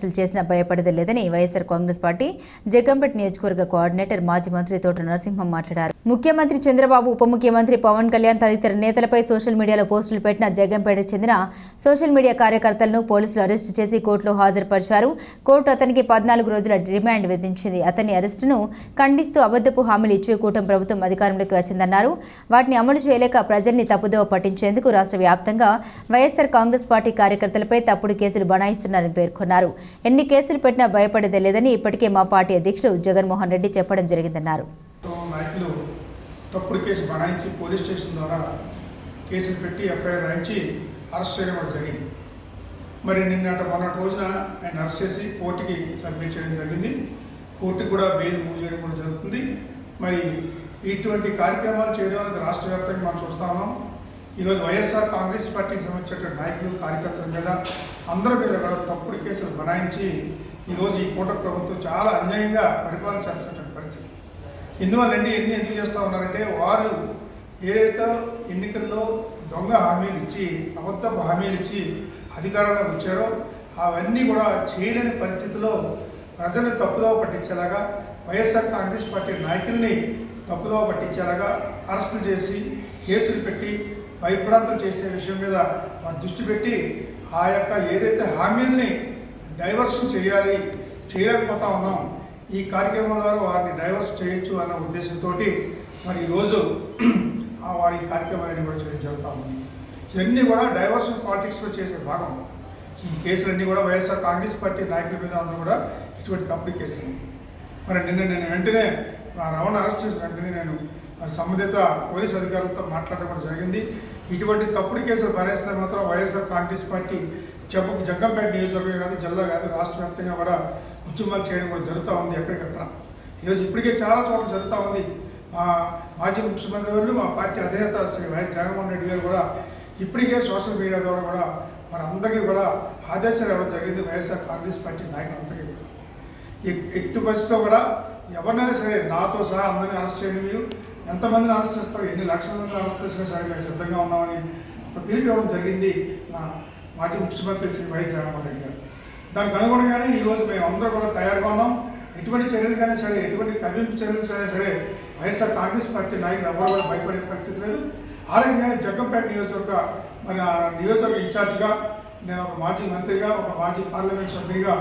అరెస్టులు చేసినా భయపడేది లేదని వైఎస్సార్ కాంగ్రెస్ పార్టీ జగ్గంపేట నియోజకవర్గ కోఆర్డినేటర్ మాజీ మంత్రి తోట నరసింహం మాట్లాడారు. ముఖ్యమంత్రి చంద్రబాబు ఉప ముఖ్యమంత్రి పవన్ కళ్యాణ్ తదితర నేతలపై సోషల్ మీడియాలో పోస్టులు పెట్టిన జగ్గంపేట చెందిన సోషల్ మీడియా కార్యకర్తలను పోలీసులు అరెస్టు చేసి కోర్టులో హాజరుపరిచారు. కోర్టు అతనికి పద్నాలుగు రోజుల రిమాండ్ విధించింది. అతని అరెస్టును ఖండిస్తూ అబద్ధపు హామీలు ఇచ్చే కూటమి ప్రభుత్వం అధికారంలోకి వచ్చిందన్నారు. వాటిని అమలు చేయలేక ప్రజల్ని తప్పుదోవ పట్టించేందుకు రాష్ట్ర వ్యాప్తంగా వైఎస్సార్ కాంగ్రెస్ పార్టీ కార్యకర్తలపై తప్పుడు కేసులు బనాయిస్తున్నారని పేర్కొన్నారు. ఎన్ని కేసులు పెట్టినా భయపడేదే లేదని ఇప్పటికే మా పార్టీ అధ్యక్షుడు జగన్మోహన్ రెడ్డి చెప్పడం జరిగిందన్నారు. తప్పుడు కేసు బనాయించి పోలీస్ స్టేషన్ ద్వారా కేసులు పెట్టి ఎఫ్ఐఆర్ రాయించి అరెస్ట్ చేయడం కూడా జరిగింది. మరి నిన్నటి మొన్నటి రోజున ఆయన అరెస్ట్ చేసి కోర్టుకి సబ్మిట్ చేయడం జరిగింది. కోర్టుకు కూడా బెయిల్ మూవ్ చేయడం కూడా జరుగుతుంది. మరి ఇటువంటి కార్యక్రమాలు చేయడానికి రాష్ట్ర వ్యాప్తంగా మనం చూస్తా ఉన్నాం. ఈరోజు వైఎస్ఆర్ కాంగ్రెస్ పార్టీకి సంబంధించిన నాయకులు కార్యకర్తల మీద అందరి మీద కూడా తప్పుడు కేసులు బనాయించి ఈరోజు ఈ కూట ప్రభుత్వం చాలా అన్యాయంగా పరిపాలన చేస్తున్నటువంటి పరిస్థితి. ఎందువల్లంటే ఎన్ని ఎందుకు చేస్తూ ఉన్నారంటే వారు ఏదైతే ఎన్నికల్లో దొంగ హామీలు ఇచ్చి అబద్ధపు హామీలు ఇచ్చి అధికారంలో వచ్చారో అవన్నీ కూడా చేయలేని పరిస్థితిలో ప్రజల్ని తప్పుదోవ పట్టించేలాగా వైఎస్ఆర్ కాంగ్రెస్ పార్టీ నాయకుల్ని తప్పుదోవ పట్టించేలాగా అరెస్టులు చేసి కేసులు పెట్టి భయప్రాంతం చేసే విషయం మీద వారు దృష్టి పెట్టి ఆ యొక్క ఏదైతే హామీల్ని డైవర్షన్ చేయాలి చేయలేకపోతా ఉన్నాం ఈ కార్యక్రమం ద్వారా వారిని డైవర్స్ చేయొచ్చు అన్న ఉద్దేశంతో మరి ఈరోజు ఆ వారి కార్యక్రమాన్ని కార్యక్రమాలన్నీ కూడా చేయడం జరుగుతూ ఉంది. ఇవన్నీ కూడా డైవర్షన్ పాలిటిక్స్లో చేసే భాగం. ఈ కేసులన్నీ కూడా వైఎస్ఆర్ కాంగ్రెస్ పార్టీ నాయకుల మీద అందరూ కూడా ఇటువంటి తప్పుడు కేసులు. మరి నిన్న నేను వెంటనే రమణ అరెస్ట్ చేసిన వెంటనే నేను సంబంధిత పోలీస్ అధికారులతో మాట్లాడడం కూడా జరిగింది. ఇటువంటి తప్పుడు కేసులు భరేస్తే మాత్రం వైఎస్ఆర్ కాంగ్రెస్ పార్టీ చెప్ప జగ్గంపేట నియోజకవర్గం కాదు జిల్లా కాదు రాష్ట్ర వ్యాప్తంగా కూడా ఉద్యమాలు చేయడం కూడా జరుగుతూ ఉంది ఎక్కడికక్కడ. ఈరోజు ఇప్పటికే చాలా చోట్ల జరుగుతూ ఉంది. మా మాజీ ముఖ్యమంత్రి గారు మా పార్టీ అధినేత శ్రీ వైఎస్ జగన్మోహన్ రెడ్డి గారు కూడా ఇప్పటికే సోషల్ మీడియా ద్వారా కూడా మన అందరికీ కూడా ఆదేశాలు ఇవ్వడం జరిగింది వైఎస్ఆర్ కాంగ్రెస్ పార్టీ నాయకులందరికీ కూడా. ఎట్టి పరిస్థితితో కూడా ఎవరినైనా సరే నాతో సహా అందరినీ అరెస్ట్ చేయండి మీరు ఎంతమందిని అరెస్ట్ చేస్తారు? ఎన్ని లక్షల మంది అరెస్ట్ చేసినా సరే మేము సిద్ధంగా ఉన్నామని ఒక పిలుపు ఇవ్వడం జరిగింది నా మాజీ ముఖ్యమంత్రి శ్రీ వైఎస్ జగన్మోహన్ రెడ్డి గారు. దానికి అనుగుణంగానే ఈరోజు మేము అందరూ కూడా తయారుగా ఉన్నాం. ఎటువంటి చర్యలకైనా సరే ఎటువంటి కవింపు చర్యలు సరే సరే వైఎస్ఆర్ కాంగ్రెస్ పార్టీ నాయకులు ఎవరు కూడా భయపడే పరిస్థితి లేదు. ఆ రకంగా జగ్గంపేట నియోజకవర్గ మరి నియోజకవర్గ ఇన్ఛార్జ్గా నేను ఒక మాజీ మంత్రిగా ఒక మాజీ పార్లమెంట్ సభ్యుడిగా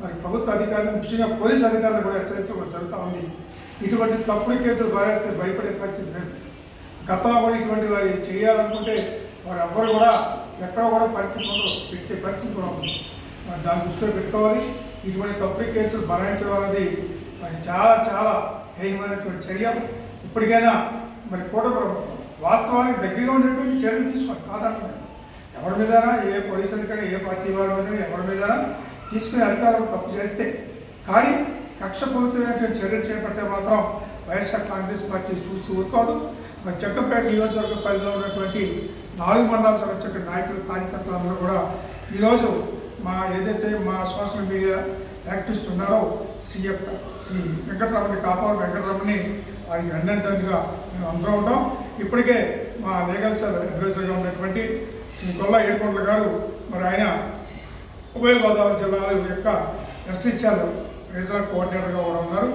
మరి ప్రభుత్వ అధికారులు ముఖ్యంగా పోలీస్ అధికారులు కూడా హెచ్చరించడం జరుగుతూ ఉంది. ఇటువంటి తప్పుడు కేసులు భారేస్తే భయపడే పరిస్థితి లేదు. గతంలో కూడా ఇటువంటి వారి చేయాలనుకుంటే వారు ఎవ్వరు కూడా ఎక్కడ కూడా పరిస్థితి పెట్టే పరిస్థితి కూడా ఉంది మరి దాన్ని దృష్టిలో పెట్టుకోవాలి. ఇటువంటి తప్పుడు కేసులు బనాయించడం అనేది మరి చాలా చాలా హేయమైనటువంటి చర్య. ఇప్పటికైనా మరి కూట ప్రభుత్వం వాస్తవానికి దగ్గరగా ఉండేటువంటి చర్యలు తీసుకోవాలి. కాదంటున్నాను ఎవరి మీద ఏ పోలీస్ అధికారి ఏ పార్టీ వారి మీద ఎవరి మీద తీసుకునే అధికారం తప్పు చేస్తే కానీ కక్షపూరితమైనటువంటి చర్యలు చేపడితే మాత్రం వైఎస్ఆర్ కాంగ్రెస్ పార్టీ చూస్తూ ఊరుకోదు. మరి చక్కంపేట నియోజకవర్గ పరిధిలో ఉన్నటువంటి నాలుగు మండలాలకు సంబంధించిన నాయకులు కార్యకర్తలు అందరూ కూడా ఈరోజు మా ఏదైతే మా సోషల్ మీడియా యాక్టివిస్ట్ ఉన్నారో సీఎం శ్రీ వెంకటరమణి కాపాడు వెంకటరమణి వారికి అన్నట్టుగా మేము అందరం ఉంటాం. ఇప్పటికే మా లీగల్ సార్ అడ్వైజర్గా ఉన్నటువంటి శ్రీ కొల్లా ఏడుకొండల గారు మరి ఆయన ఉభయ గోదావరి జిల్లాల యొక్క ఎస్సీసీఎల్ రీజనల్ కోఆర్డినేటర్గా కూడా ఉన్నారు.